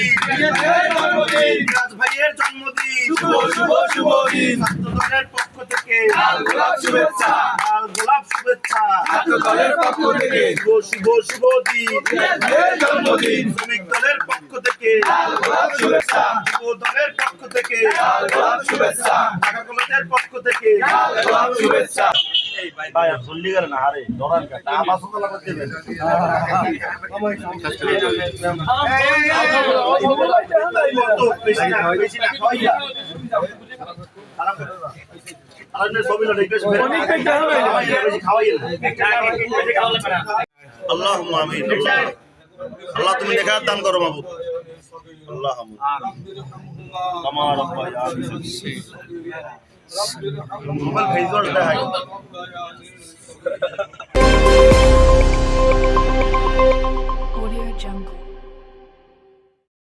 জন্মদিন ভাইয়ের জন্মদিন। শুভ শুভ শুভ দিন। ছাত্রদলের পক্ষ থেকে। লাল গোলাপ শুভেচ্ছা। লাল গোলাপ শুভেচ্ছা। ছাত্র পক্ষ থেকে। শুভ শুভ শুভ দিন। ভাইয়ের জন্মদিন। শ্রমিক দলের পক্ষ থেকে। লাল গোলাপ শুভেচ্ছা। যুব দলের পক্ষ থেকে। লাল গোলাপ শুভেচ্ছা। ঢাকা কলেজের পক্ষ থেকে। লাল গোলাপ শুভেচ্ছা। ভাই আর চল্লি গেল না হারে দরান কাটা আবাস তোলা করতে দেবেন। তো বেশি না বেশি না খাওয়াইয়া খারাপ করে না। আর এমনি ছবি না দেখবে খাওয়াইয়া বেশি খাওয়াইয়া আল্লাহ তুমি দেখা দান করো মাবুদ আল্লাহ আমার మొబైల్ ఫైజ్ కూడా